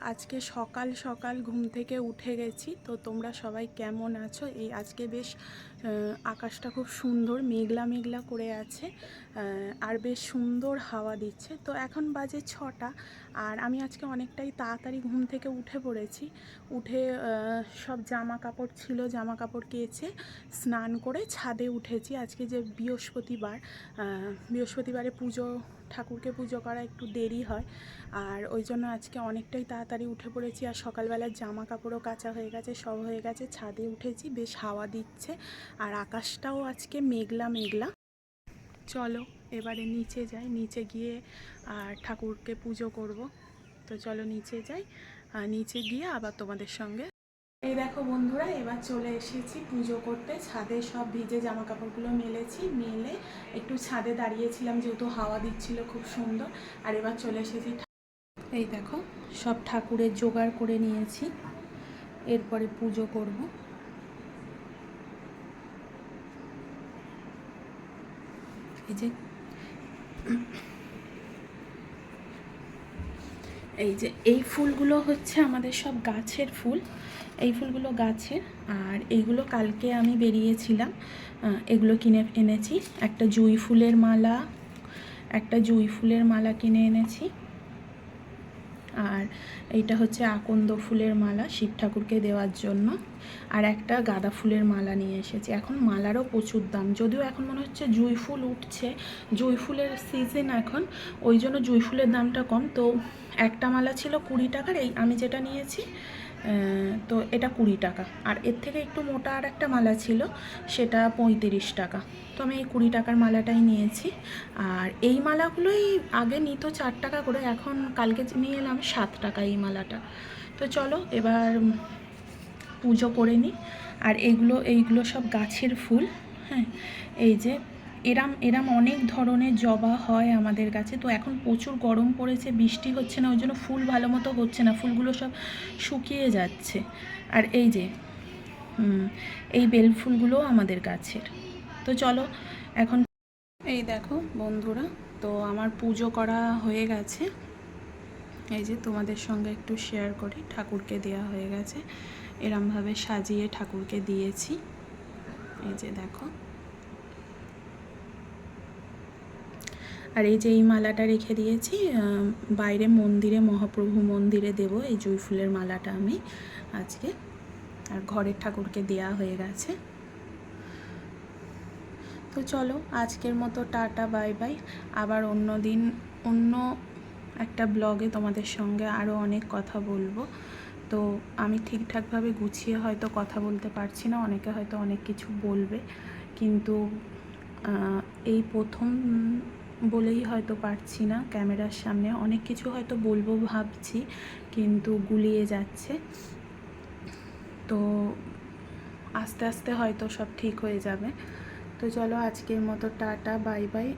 আজকে সকাল সকাল ঘুম থেকে উঠে গেছি। তো তোমরা সবাই কেমন আছো? এই আজকে বেশ আকাশটা খুব সুন্দর, মেঘলা মেঘলা করে আছে আর বেশ সুন্দর হাওয়া দিচ্ছে। তো এখন বাজে ছটা আর আমি আজকে অনেকটাই তাড়াতাড়ি ঘুম থেকে উঠে পড়েছি। উঠে সব জামা কাপড় ছিল জামা কাপড় কেচে স্নান করে ছাদে উঠেছি। আজকে যে বৃহস্পতিবার বৃহস্পতিবারে পুজো, ঠাকুরকে পুজো করা একটু দেরি হয় আর ওই জন্য আজকে অনেকটাই তাড়াতাড়ি উঠে পড়েছি আর সকালবেলার জামা কাপড়ও কাচা হয়ে গেছে, সব হয়ে গেছে, ছাদে উঠেছি, বেশ হাওয়া দিচ্ছে। আর আকাশটাও আজকে মেঘলা মেঘলা। চলো, এবারে নিচে যাই। নিচে গিয়ে আর ঠাকুরকে পুজো করব। তো চলো নিচে যাই। আর নিচে গিয়ে আবার তোমাদের সঙ্গে। এই দেখো বন্ধুরা, এবার চলে এসেছি পুজো করতে। ছাদে সব ভিজে জামা কাপড়গুলো মেলেছি, মেলে একটু ছাদে দাঁড়িয়েছিলাম, যেহেতু হাওয়া দিচ্ছিল খুব সুন্দর। আর এবার চলে এসেছি এই দেখো, সব ঠাকুরের জোগাড় করে নিয়েছি। এরপরে পুজো করব। এই যে এই যে এই ফুলগুলো হচ্ছে আমাদের সব গাছের ফুল। এই ফুলগুলো গাছের আর এইগুলো কালকে আমি বেরিয়েছিলাম এগুলো কিনে এনেছি। একটা জুঁই ফুলের মালা, একটা জুঁই ফুলের মালা কিনে এনেছি। আর এইটা হচ্ছে আকন্দ ফুলের মালা শিব ঠাকুরকে দেওয়ার জন্য। আর একটা গাঁদা ফুলের মালা নিয়ে এসেছি। এখন মালারও প্রচুর দাম। যদিও এখন মনে হচ্ছে জুঁই ফুল উঠছে, জুঁই ফুলের সিজন এখন, ওই জন্য জুঁই ফুলের দামটা কম। তো একটা মালা ছিল কুড়ি টাকার, এই আমি যেটা নিয়েছি তো এটা কুড়ি টাকা। আর এর থেকে একটু মোটা আর একটা মালা ছিল, সেটা পঁয়ত্রিশ টাকা। তো আমি এই কুড়ি টাকার মালাটাই নিয়েছি। আর এই মালাগুলোই আগে নিত চার টাকা করে, এখন কালকে নিয়ে এলাম সাত টাকা এই মালাটা। তো চলো, এবার পুজো করে নিই। আর এইগুলো এইগুলো সব গাছের ফুল হ্যাঁ? এই যে এরাম এরাম অনেক ধরনের জবা হয় আমাদের কাছে। তো এখন প্রচুর গরম পড়েছে, বৃষ্টি হচ্ছে না, ওই জন্য ফুল ভালো মতো হচ্ছে না, ফুলগুলো সব শুকিয়ে যাচ্ছে। আর এই যে এই বেল ফুলগুলোও আমাদের গাছের। তো চলো, এখন এই দেখো বন্ধুরা, তো আমার পুজো করা হয়ে গেছে। এই যে তোমাদের সঙ্গে একটু শেয়ার করি, ঠাকুরকে দেওয়া হয়ে গেছে। এরমভাবে সাজিয়ে ঠাকুরকে দিয়েছি। এই যে দেখো। আর এই যে এই মালাটা রেখে দিয়েছি বাইরে মন্দিরে, মহাপ্রভু মন্দিরে দেব এই জুঁই ফুলের মালাটা আমি আজকে। আর ঘরের ঠাকুরকে দেয়া হয়ে গেছে। তো চলো, আজকের মতো টাটা, বাই বাই। আবার অন্য দিন, অন্য একটা ব্লগে তোমাদের সঙ্গে আরও অনেক কথা বলব। তো আমি ঠিকঠাকভাবে গুছিয়ে হয়তো কথা বলতে পারছি না, অনেকে হয়তো অনেক কিছু বলবে। কিন্তু এই প্রথম বলেই হয়তো পারছি না। ক্যামেরার সামনে অনেক কিছু হয়তো বলব ভাবছি, কিন্তু গুলিয়ে যাচ্ছে। তো আস্তে আস্তে হয়তো সব ঠিক হয়ে যাবে। তো চলো আজকের মতো টাটা, বাই বাই।